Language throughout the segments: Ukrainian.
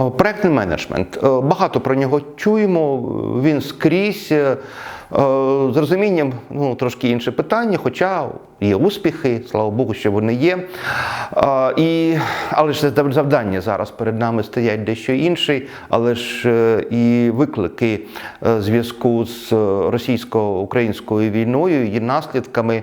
О, Проектний менеджмент. Е, Багато про нього чуємо. Він скрізь. Е, З розумінням ну, трошки інше питання, хоча є успіхи, слава Богу, що вони є. Е, І, але ж завдання зараз перед нами стоять дещо інші, але ж е, і виклики е, зв'язку з е, російсько-українською війною, її наслідками е,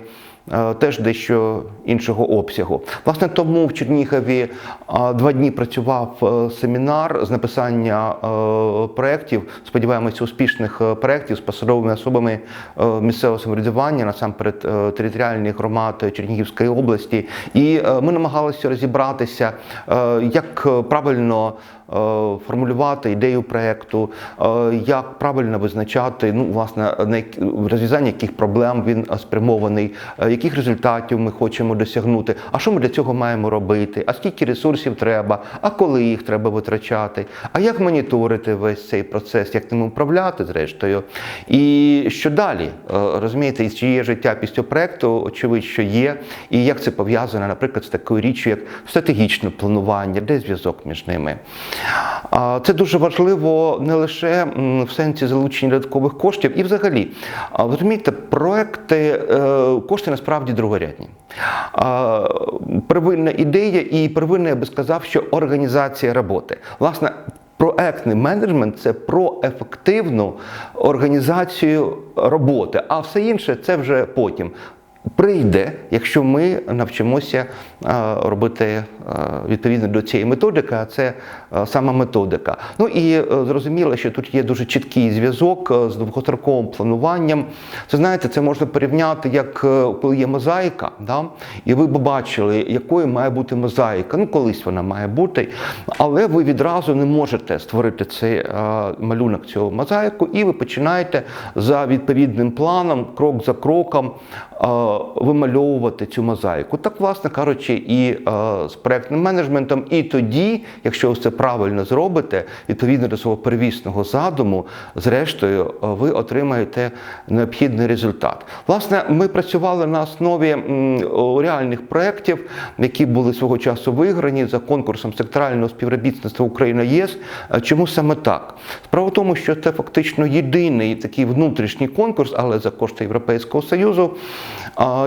теж дещо іншого обсягу. Власне, тому в Чернігові е, два дні працював е, семінар з написання е, проєктів, сподіваємося, успішних е, проєктів з посадовими особами е, місцевого самоврядування, насамперед е, територіальних громад Чернігівської області. І е, ми намагалися розібратися, е, як е, правильно е, формулювати ідею проєкту, е, як правильно визначати, ну, власне, на розв'язання яких проблем він е, спрямований, е, яких результатів ми хочемо досягнути, а що ми для цього маємо робити, а скільки ресурсів треба, а коли їх треба витрачати, а як моніторити весь цей процес, як ним управляти, зрештою. І що далі? Е, Розумієте, і чи є життя після проекту, очевидь, що є, і як це пов'язано, наприклад, з такою річчю, як стратегічне планування, де зв'язок між ними. Це дуже важливо не лише в сенсі залучення додаткових коштів, і взагалі, розумієте, проекти, е, кошти насправді другорядні. Первинна ідея і первинна, я би сказав, що організація роботи. Власне, Проектний менеджмент це про ефективну організацію роботи, а все інше це вже потім. Прийде, якщо ми навчимося е, робити е, відповідно до цієї методики, а це е, сама методика. Ну і зрозуміло, що тут є дуже чіткий зв'язок з довгостроковим плануванням. Це знаєте, це можна порівняти, як коли є мозаїка, да? і ви б бачили, якою має бути мозаїка. Ну, колись вона має бути, але ви відразу не можете створити цей малюнок цього мозаїку, і ви починаєте за відповідним планом, крок за кроком. Е, Вимальовувати цю мозаїку. Так, власне кажучи, і е, з проектним менеджментом, і тоді, якщо ви це правильно зробите, відповідно до свого первісного задуму, зрештою, е, ви отримаєте необхідний результат. Власне, ми працювали на основі реальних проєктів, які були свого часу виграні за конкурсом секторального співробітництва Україна ЄС. Чому саме так? Справа в тому, що це фактично єдиний такий внутрішній конкурс, але за кошти Європейського Союзу,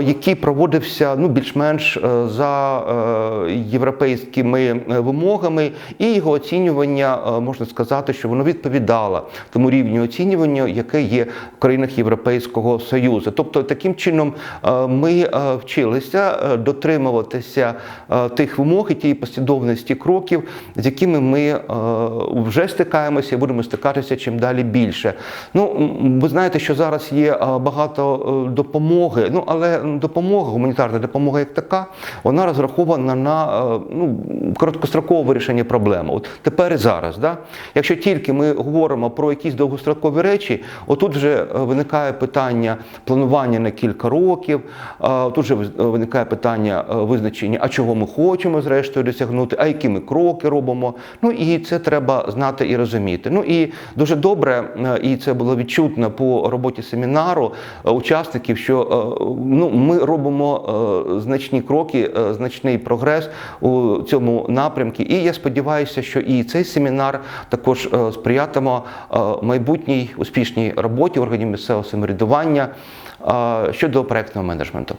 який проводився ну, більш-менш е, за е, європейськими е, вимогами, і його оцінювання можна сказати, що воно відповідало тому рівню оцінювання, яке є в країнах Європейського Союзу. Тобто, таким чином ми вчилися дотримуватися тих вимог і тієї послідовності кроків, з якими ми вже стикаємося і будемо стикатися чим далі більше. Ну, ви знаєте, що зараз є багато допомоги, ну але допомога, гуманітарна допомога як така, вона розрахована на е, ну, короткострокове вирішення проблеми. От тепер і зараз. Да? Якщо тільки ми говоримо про якісь довгострокові речі, отут вже е, виникає питання планування на кілька років, е, тут вже виникає питання е, визначення, а чого ми хочемо зрештою досягнути, а які ми кроки робимо. Ну і це треба знати і розуміти. Ну і дуже добре, е, і це було відчутно по роботі семінару е, учасників, що е, ну, ми робимо е, значні кроки, е, значний прогрес у цьому напрямку. І я сподіваюся, що і цей семінар також е, сприятиме майбутній успішній роботі органів місцевого самоврядування щодо проектного менеджменту.